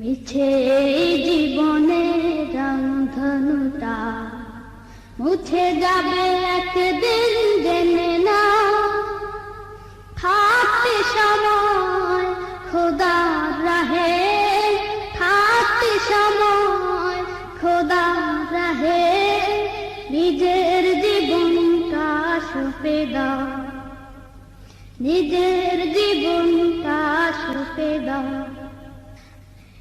মিছে জীবনে রংধনুটা মুছে যাবে একদিন, জেনে না থাকতে সময় খোদা রাহে। থাকতে সময় খোদা রাহে। নিজের জীবনটা সুপে দাও। নিজের জীবনটা সুপে দাও।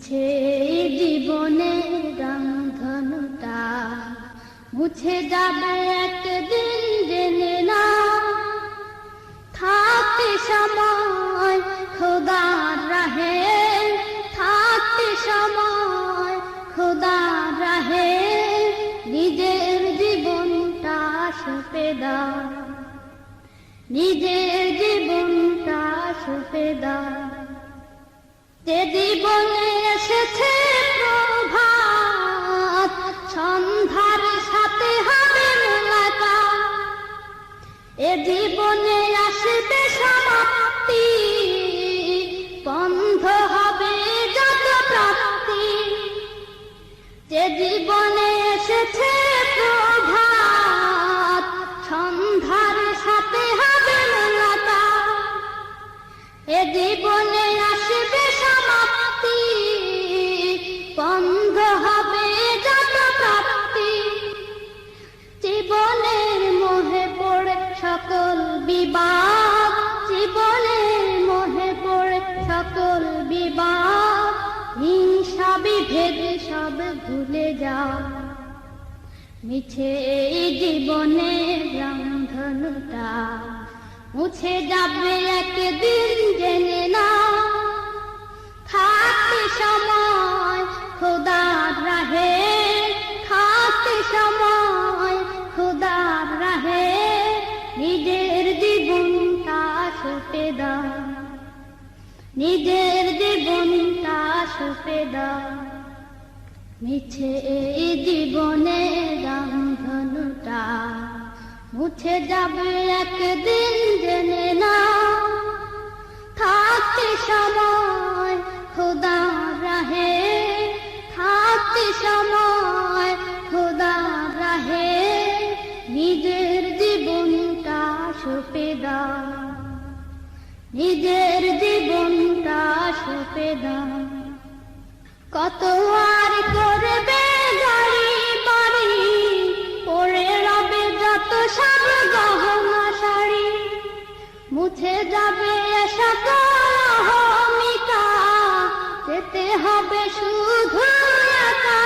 মিছে জীবনে রংধনুটা মুছে যাবে একদিন জেনে না। থাকতে সময় খোদার রাহে, থাকতে সময় খোদার রাহে, নিজের জীবনটা সপে নিজের জীবনটা সপে দাও। এ জীবনে আসবে সমাপ্তি। বন্ধ হবে যত প্রাপ্তি। যে জীবনে এসেছে বিবাদ, জীবনের মোহে পড়ে সকল বিবাদ। হিংসা, বিভেদ সব ভুলে যাও। মিছে এই জীবনে রংধনুটা মুছে যাবে একদিন জেনে না সপে দাও। নিজের জীবনটা সপে দাও। মিছে এই জীবনে রামধনুটা মুছে যাবে একদিন জেনে না থাকতে সময় খোদা রাহে, থাকতে সময় খোদা রাহে, নিজের জীবনটা সপে দাও। নিজের জীবনটা সপে দাও কত আর করবে গাড়ি বাড়ি, পড়ে রবে যত সব গহনা শাড়ি। মুছে যাবে অহমিকা যেতে হবে শুধু একা।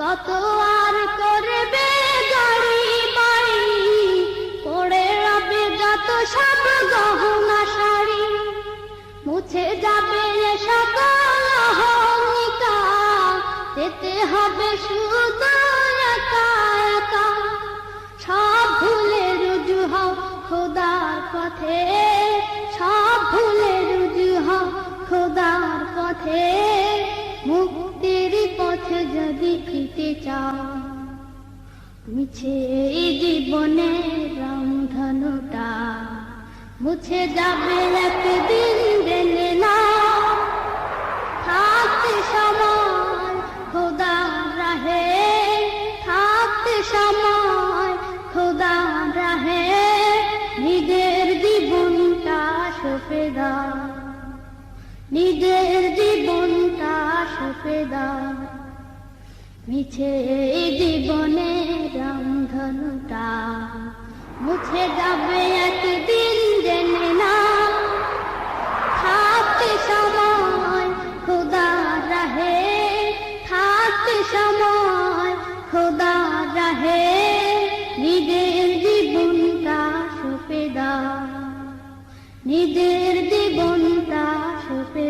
কত আর করবে গাড়ি বাড়ি, পড়ে রবে যত সব গহনা শাড়ি মুছে যাবে সকল অহমিকা যেতে হবে শুধু একা সব ভুলে রুজু হও খোদার পথে। সব ভুলে রুজু হও খোদার পথে। মুক্তির পথে যদি ফিতে চাও, মিছে এই জীবনে রংধনুটা। মুছে যাবে একদিন জেনে না। থাকতে সময় খোদা রাহে, থাকতে সময় খোদা রাহে, নিজের জীবনটা সপে দাও নিজের জীবনটা সপে দাও মিছে এই জীবনে রন্ধ বন্ধনটা মুছে যাবে একদিন খোদা রাহে নিজের জীবনটা সপে দাও নিজের জীবনটা সপে